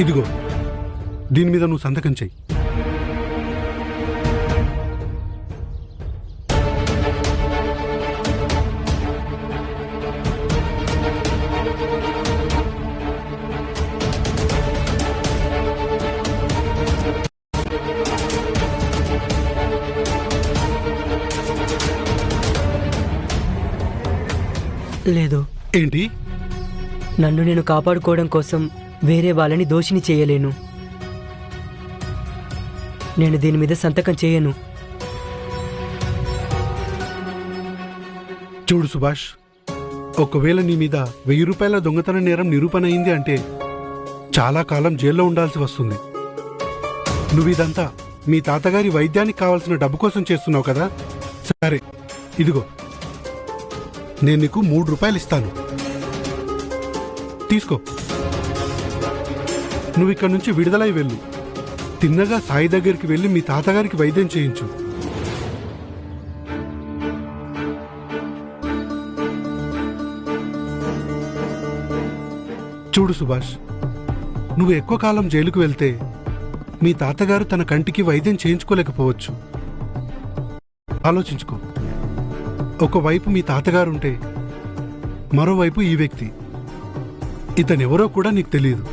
ఇదిగో దీని మీద నువ్వు సంతకం చెయ్యి. లేదు. ఏంటి? నన్ను నేను కాపాడుకోవడం కోసం వేరే వాళ్ళని దోషిని చేయలేను. నేను దీని మీద సంతకం చేయను. చూడు సుభాష్ ఒకవేళ నీ మీద వెయ్యి రూపాయల దొంగతన నేరం నిరూపణ అయింది అంటే చాలా కాలం జైల్లో ఉండాల్సి వస్తుంది. నువ్వు ఇదంతా మీ తాతగారి వైద్యానికి కావాల్సిన డబ్బు కోసం చేస్తున్నావు కదా? సరే ఇదిగో. నేను నీకు మూడు రూపాయలు ఇస్తాను. తీసుకో. నువ్వు ఇక్కడి నుంచి విడుదలై వెళ్ళు. తిన్నగా సాయి దగ్గరికి వెళ్ళి మీ తాతగారికి వైద్యం చేయించు. చూడు సుభాష్ నువ్వు ఎక్కువ కాలం జైలుకు వెళ్తే మీ తాతగారు తన కంటికి వైద్యం చేయించుకోలేకపోవచ్చు. ఆలోచించుకో. ఒకవైపు మీ తాతగారుంటే మరోవైపు ఈ వ్యక్తి. ఇతనెవరో కూడా నీకు తెలియదు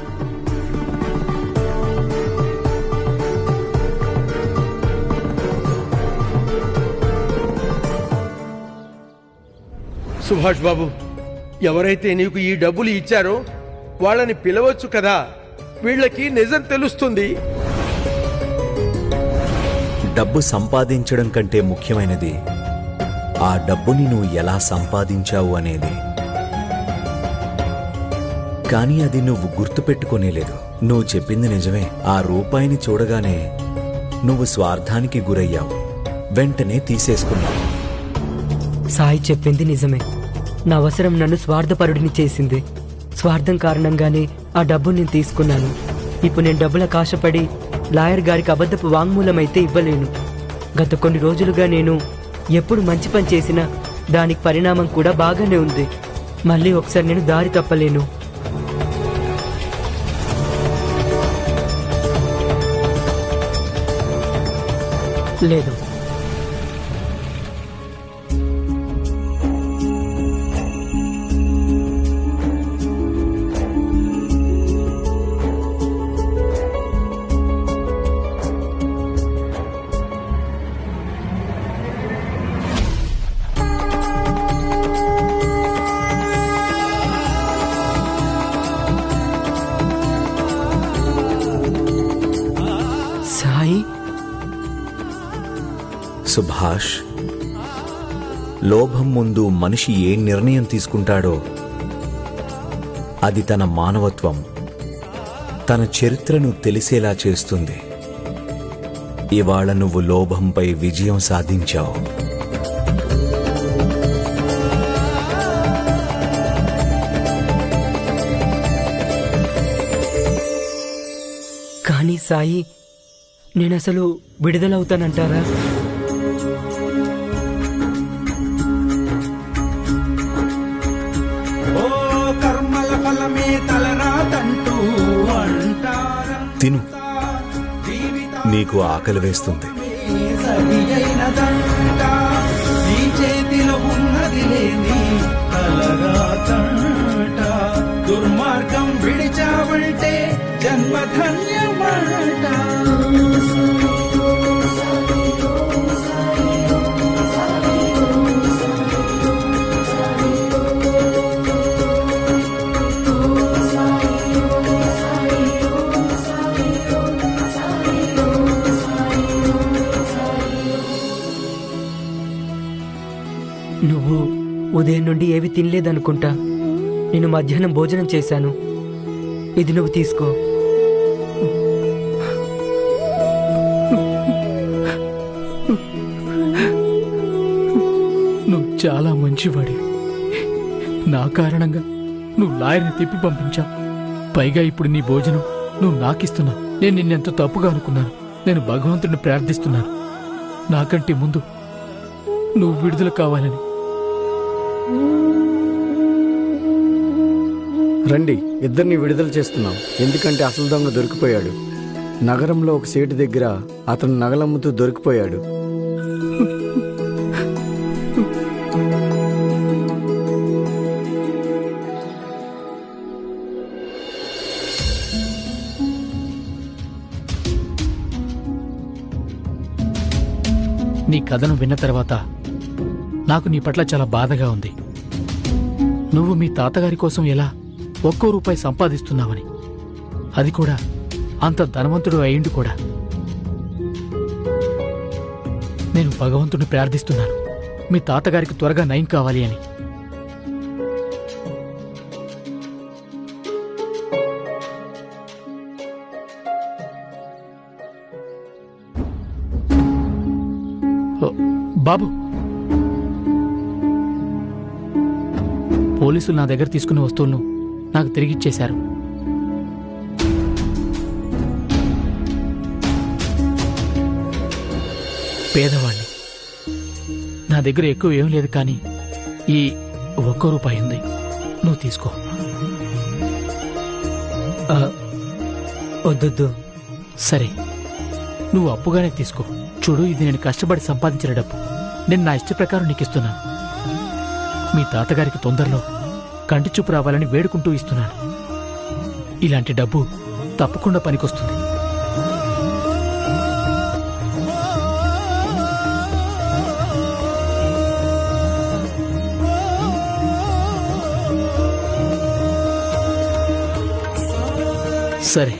సుభాష్ బాబు ఎవరైతే నీకు ఈ డబ్బులు ఇచ్చారో వాళ్ళని పిలవచ్చు కదా? వీళ్ళకి నిజం తెలుస్తుంది. డబ్బు సంపాదించడం కంటే ముఖ్యమైనది ఆ డబ్బుని నువ్వు ఎలా సంపాదించావు అనేది. కానీ అది నువ్వు గుర్తుపెట్టుకోనేలేదు నువ్వు చెప్పింది నిజమే. ఆ రూపాయిని చూడగానే నువ్వు స్వార్థానికి గురయ్యావు. వెంటనే తీసేసుకున్నావు. సాయి చెప్పింది నిజమే. నా అవసరం నన్ను స్వార్థపరుడిని చేసింది. స్వార్థం కారణంగానే ఆ డబ్బు నేను తీసుకున్నాను. ఇప్పుడు నేను డబ్బుల కాశపడి లాయర్ గారికి అబద్ధపు వాంగ్మూలం అయితే ఇవ్వలేను. గత కొన్ని రోజులుగా నేను ఎప్పుడు మంచి పని చేసినా దానికి పరిణామం కూడా బాగానే ఉంది. మళ్ళీ ఒకసారి నేను దారి తప్పలేను. లేదు. సుభాష్ లోభం ముందు మనిషి ఏ నిర్ణయం తీసుకుంటాడో అది తన మానవత్వం తన చరిత్రను తెలిసేలా చేస్తుంది. ఇవాళ నువ్వు లోభంపై విజయం సాధించావు. కానీ సాయి నేను అసలు విడుదలవుతానంటారా? నీకు ఆకలి వేస్తుంది. ఉన్నది దుర్మార్గం విడిచావంటే జన్మధన్యమంట. ఉదయం నుండి ఏవి తినలేదనుకుంటా. నేను మధ్యాహ్నం భోజనం చేశాను. ఇది నువ్వు తీసుకో. నువ్వు చాలా మంచివాడి. నా కారణంగా నువ్వు లాయర్ని తిప్పి పంపించా. పైగా ఇప్పుడు నీ భోజనం నువ్వు నాకిస్తున్నా. నేను నిన్నెంత తప్పుగా అనుకున్నాను. నేను భగవంతుడిని ప్రార్థిస్తున్నాను. నాకంటే ముందు నువ్వు విడుదల కావాలని రండి ఇద్దరిని విడుదల చేస్తున్నాం. ఎందుకంటే అసలు దొంగ దొరికిపోయాడు. నగరంలో ఒక సేటు దగ్గర అతను నగలమ్ముతూ దొరికిపోయాడు. నీ కథను విన్న తర్వాత నాకు నీ పట్ల చాలా బాధగా ఉంది. నువ్వు మీ తాతగారి కోసం ఎలా ఒక్కో రూపాయి సంపాదిస్తున్నావని. అది కూడా అంత ధనవంతుడు అయ్యిండు కూడా. నేను భగవంతుని ప్రార్థిస్తున్నాను. మీ తాతగారికి త్వరగా నయం కావాలి అని. బాబు. పోలీసులు నా దగ్గర తీసుకున్న వస్తువులను నాకు తిరిగిచ్చేశారు పేదవాణ్ణి. నా దగ్గర ఎక్కువ ఏం లేదు కానీ ఈ ఒక్క రూపాయి ఉంది. నువ్వు తీసుకో. ఆ, వద్దొద్దు. సరే. నువ్వు అప్పుగానే తీసుకో. చూడు ఇది నేను కష్టపడి సంపాదించిన డబ్బు. నేను నా ఇష్ట ప్రకారం నీకు ఇస్తున్నాను మీ తాతగారికి తొందరలో కంటి చూపు రావాలని వేడుకుంటూ ఇస్తున్నాను. ఇలాంటి డబ్బు తప్పకుండా పనికొస్తుంది. సరే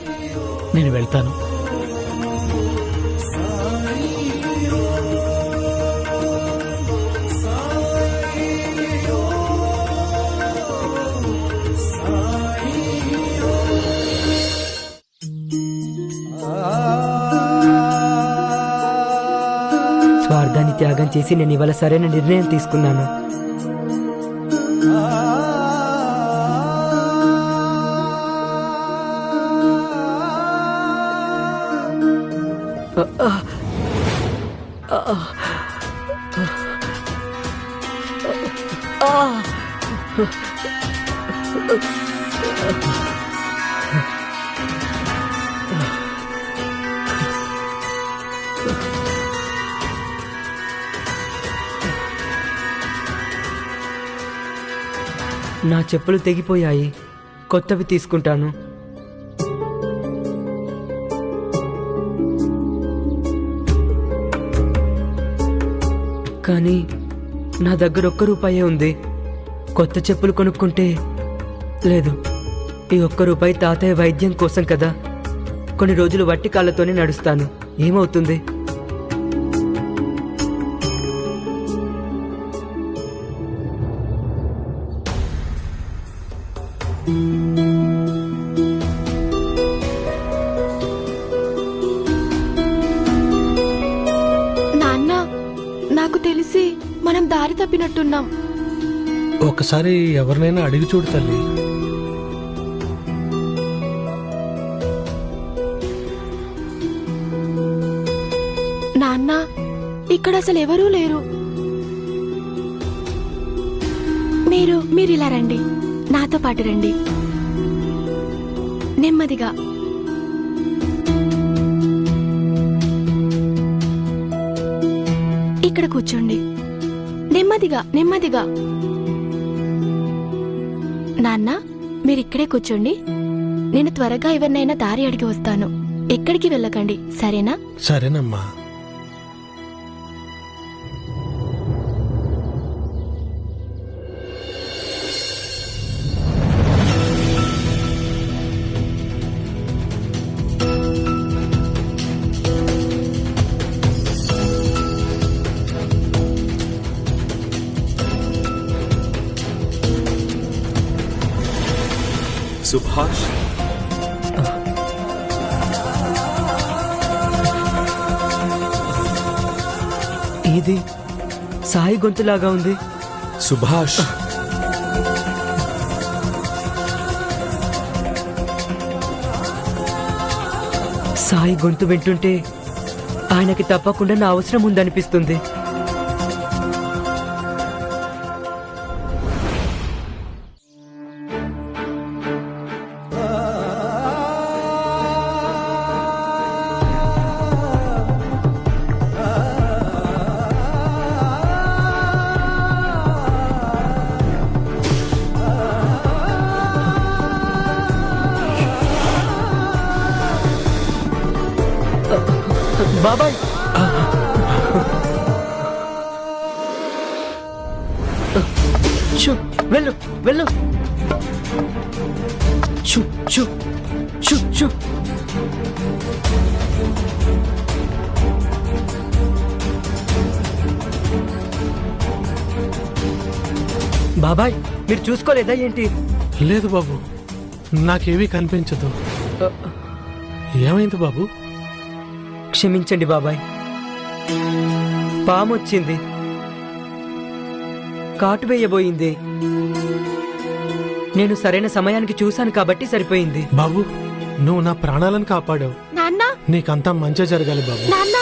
నేను వెళ్తాను. స్వార్థాన్ని త్యాగం చేసి నేను ఇవాళ సరైన నిర్ణయం తీసుకున్నాను. చెప్పులు తెగిపోయాయి. కొత్తవి తీసుకుంటాను. కానీ నా దగ్గర ఒక్క రూపాయే ఉంది. కొత్త చెప్పులు కొనుక్కుంటే లేదు. ఈ ఒక్క రూపాయి తాతయ్య వైద్యం కోసం కదా. కొన్ని రోజులు వట్టి కాళ్ళతోనే నడుస్తాను. ఏమవుతుంది? ఒకసారి ఎవరినైనా అడిగి చూడు తల్లి. నాన్న ఇక్కడ అసలు ఎవరూ లేరు. మీరు మీరు ఇలా రండి. నాతో పాటు రండి. నెమ్మదిగా. ఇక్కడ కూర్చోండి. నెమ్మదిగా నెమ్మదిగా. నాన్న మీరు ఇక్కడే కూర్చోండి. నేను త్వరగా ఎవరినైనా దారి అడిగి వస్తాను. ఎక్కడికి వెళ్ళకండి సరేనా? సరేనమ్మా. సుభాష్ ఇది సాయి గొంతులాగా ఉంది. సుభాష్. సాయి గొంతు వింటుంటే ఆయనకి తప్పకుండా నా అవసరం ఉందనిపిస్తుంది. వెళ్ళు. వెళ్ళు షూ, షూ, షూ, షూ. బాబాయ్ మీరు చూసుకోలేదా ఏంటి? లేదు బాబు నాకేమీ కనిపించదు. ఏమైంది బాబు? క్షమించండి బాబాయ్. పాము వచ్చింది. కాటు వేయబోయింది. నేను సరైన సమయానికి చూశాను కాబట్టి సరిపోయింది. బాబు నువ్వు నా ప్రాణాలను కాపాడావు. నాన్న! నీకంతా మంచి జరగాలి బాబు. నాన్న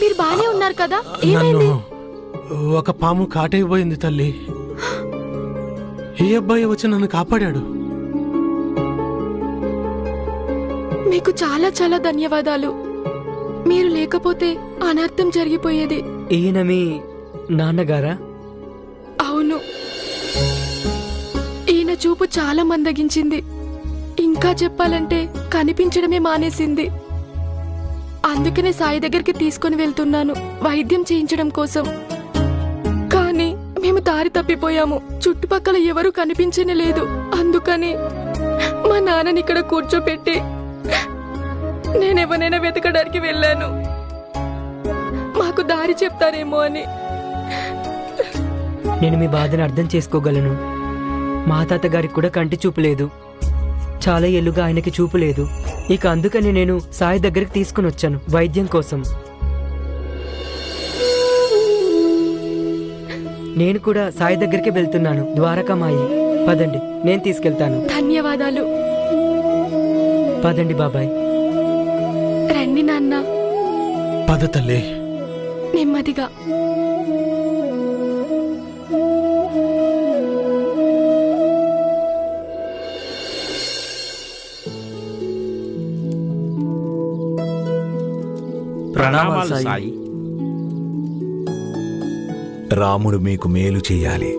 మీరు బానే ఉన్నారు కదా? నన్ను ఏమైంది ఒక పాము కాటైపోయింది తల్లి. ఈ అబ్బాయి వచ్చి నన్ను కాపాడాడు. మీకు చాలా చాలా ధన్యవాదాలు. మీరు లేకపోతే అనర్థం జరిగిపోయేది. ఈయన మీ నాన్నగారా? చూపు చాలా మందగించింది. ఇంకా చెప్పాలంటే కనిపించడమే మానేసింది. అందుకనే సాయి దగ్గరికి తీసుకొని వెళ్తున్నాను వైద్యం చేయించడం కోసం. కానీ మేము దారి తప్పిపోయాము. చుట్టుపక్కల ఎవరూ కనిపించనే లేదు. అందుకని మా నాన్నని ఇక్కడ కూర్చోపెట్టి నేనెవరైనా వెతకడానికి వెళ్ళాను. మాకు దారి చెప్తారేమో అని. నేను మీ బాధను అర్థం చేసుకోగలను. మా తాతగారికి కూడా కంటి చూపు లేదు. చాలా ఏళ్ళుగా ఆయనకి చూపు లేదు. ఇక అందుకని నేను సాయి దగ్గరికి తీసుకుని వచ్చాను వైద్యం కోసం. నేను కూడా సాయి దగ్గరికి వెళ్తున్నాను ద్వారకామాయి. పదండి నేను తీసుకెళ్తాను. ధన్యవాదాలు. పదండి బాబాయ్. రండి నాన్న. పద తల్లి. నెమ్మదిగా. ప్రణామాలు సాయి. రాముడు మీకు మేలు చెయ్యాలి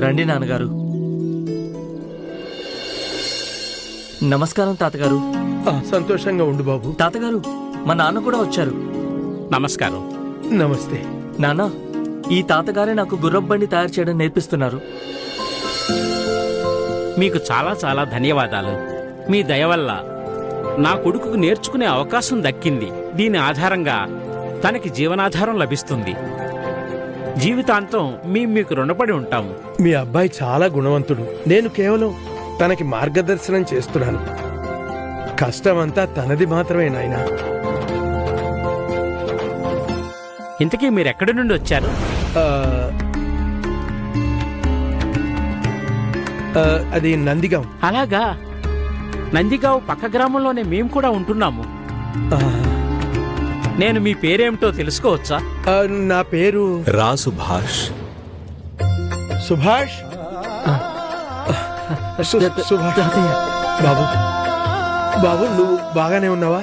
రండి నాన్నగారు. నమస్కారం తాతగారు. ఆ, సంతోషంగా ఉండు బాబు. తాతగారు మా నాన్న కూడా వచ్చారు. నమస్కారం. నమస్తే. నాన్న ఈ తాతగారే నాకు గుర్రం బండి తయారు చేయడం నేర్పిస్తున్నారు. మీకు చాలా చాలా ధన్యవాదాలు. మీ దయ వల్ల నా కొడుకుకు నేర్చుకునే అవకాశం దక్కింది. దీని ఆధారంగా తనకి జీవనాధారం లభిస్తుంది. జీవితాంతం మేము మీకు రుణపడి ఉంటాము. మీ అబ్బాయి చాలా గుణవంతుడు. నేను కేవలం తనకి మార్గదర్శనం చేస్తున్నాను. కష్టమంతా తనది మాత్రమే నాయనా. ఇంతకీ మీరు ఎక్కడి నుండి వచ్చారు? అది నందిగాం. అలాగా. నందిగావ్ పక్క గ్రామంలోనే మేము కూడా ఉంటున్నాము. నేను మీ పేరేమిటో తెలుసుకోవచ్చా? నా పేరు రా సుభాష్. సుభాష్? బాబు. బాబు నువ్వు బాగానే ఉన్నావా?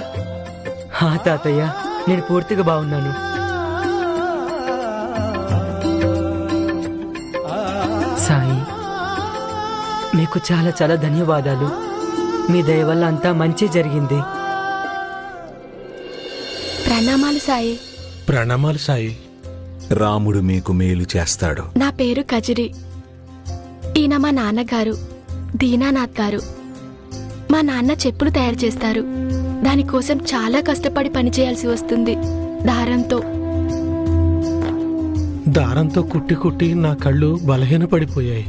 హా తాతయ్య. నేను పూర్తిగా బాగున్నాను. సాయి మీకు చాలా చాలా ధన్యవాదాలు. మీ దయ వల్ల అంతా మంచి జరిగింది. ప్రణామాలు సాయి. ప్రణామాలు సాయి. రాముడు మీకు మేలు చేస్తాడు. నా పేరు కజిరి. ఈయన మా నాన్నగారు దీనానాథ్ గారు. మా నాన్న చెప్పులు తయారు చేస్తారు. దానికోసం చాలా కష్టపడి పనిచేయాల్సి వస్తుంది. దారంతో. దారంతో కుట్టి కుట్టి నా కళ్ళు బలహీనపడిపోయాయి.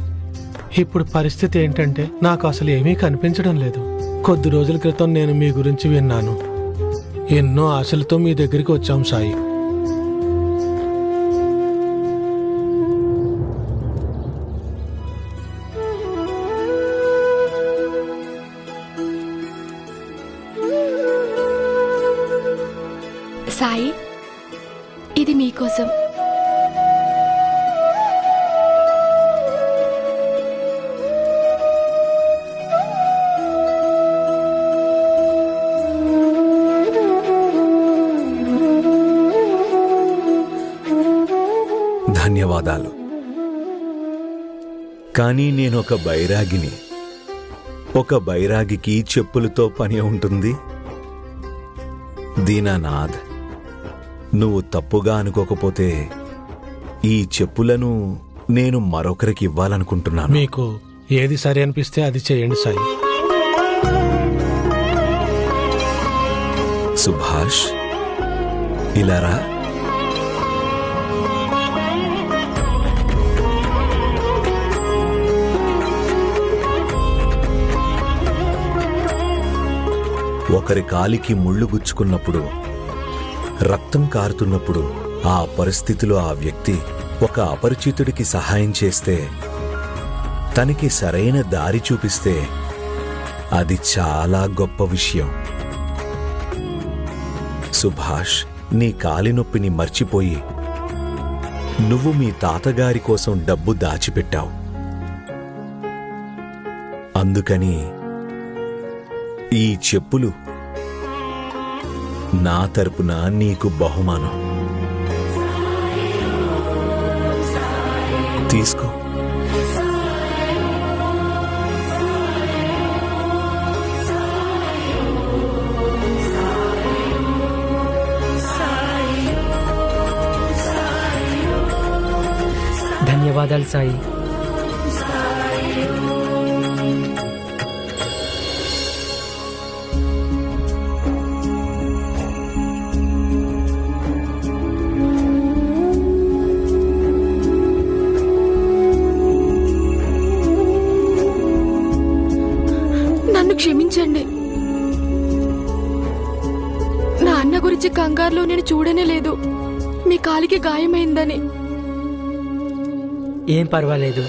ఇప్పుడు పరిస్థితి ఏంటంటే నాకు అసలు ఏమీ కనిపించడం లేదు. కొద్ది రోజుల క్రితం నేను మీ గురించి విన్నాను. ఎన్నో ఆశలతో మీ దగ్గరికి వచ్చాం సాయి. సాయి ఇది మీకోసం. కానీ నేను ఒక బైరాగిని. ఒక బైరాగికి చెప్పులతో పని ఉంటుంది. దీనానాథ్ నువ్వు తప్పుగా అనుకోకపోతే ఈ చెప్పులను నేను మరొకరికి ఇవ్వాలనుకుంటున్నాను. మీకు ఏది సరి అనిపిస్తే అది చేయండి సాయి. సుభాష్ ఇలారా ఒకరి కాలికి ముళ్ళు గుచ్చుకున్నప్పుడు రక్తం కారుతున్నప్పుడు ఆ పరిస్థితిలో ఆ వ్యక్తి ఒక అపరిచితుడికి సహాయం చేస్తే తనకి సరైన దారి చూపిస్తే అది చాలా గొప్ప విషయం. సుభాష్ నీ కాలి నొప్పిని మర్చిపోయి నువ్వు మీ తాతగారి కోసం డబ్బు దాచిపెట్టావు. అందుకని ఈ చెప్పులు నా తరపున నీకు బహుమానం. తీసుకో. ధన్యవాదాలు సాయి. కంగారులో నేను చూడనే లేదు. మీ కాలికి గాయమైందని. ఏం పర్వాలేదు.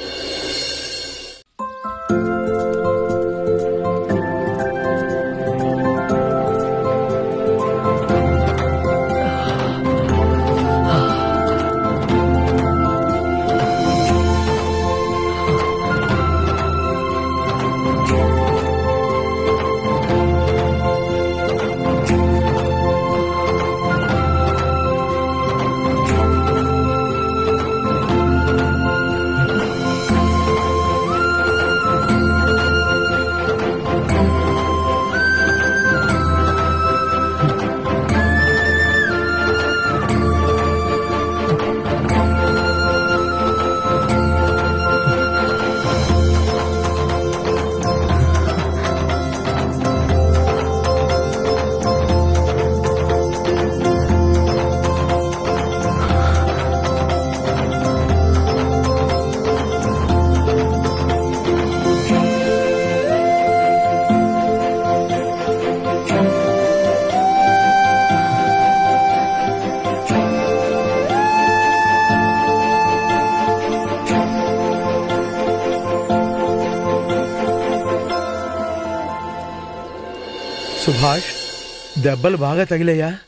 దెబ్బలు బాగా తగిలాయా?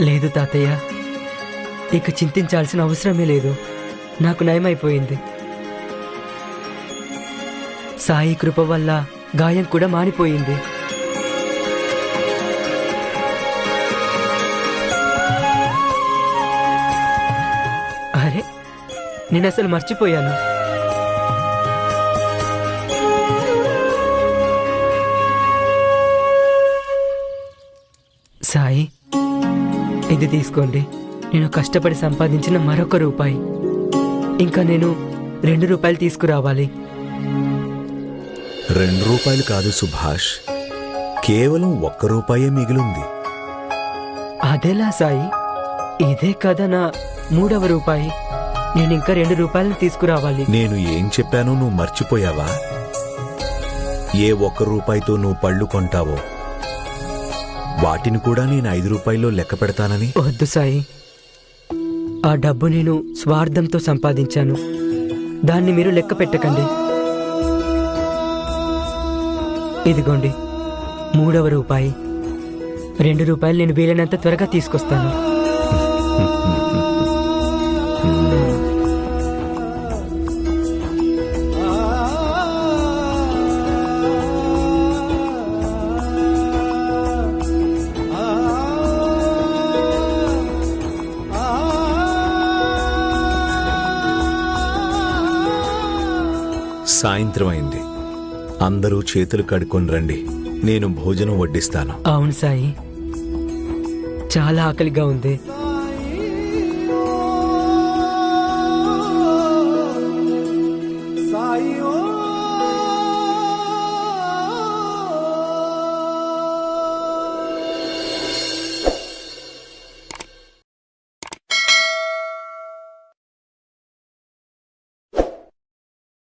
లేదు తాతయ్య. ఇక చింతించాల్సిన అవసరమే లేదు. నాకు నయమైపోయింది. సాయి కృప వల్ల గాయం కూడా మానిపోయింది. అరే నేను అసలు మర్చిపోయాను. ఇది తీసుకోండి. నేను కష్టపడి సంపాదించిన మరొక రూపాయి. ఇంకా నేను రెండు రూపాయలు తీసుకురావాలి. రెండు రూపాయలు కాదు సుభాష్. కేవలం ఒక్క రూపాయే మిగిలింది. అదెలా సాయి? ఇదే కదా నా మూడవ రూపాయి. నేను ఇంకా రెండు రూపాయలు తీసుకురావాలి. నేను ఏం చెప్పానో నువ్వు మర్చిపోయావా? ఏ ఒక్క రూపాయితో నువ్వు పళ్ళు కొంటావో? వాటిని కూడా నేను ఐదు రూపాయల్లో లెక్క పెడతానని? వద్దు సాయి. ఆ డబ్బు నేను స్వార్థంతో సంపాదించాను. దాన్ని మీరు లెక్క పెట్టకండి. ఇదిగోండి మూడవ రూపాయి. రెండు రూపాయలు నేను వీలైనంత త్వరగా తీసుకొస్తాను. సాయంత్రం అయింది. అందరూ చేతులు కడుక్కొని రండి. నేను భోజనం వడ్డిస్తాను. అవును సాయి. చాలా ఆకలిగా ఉంది.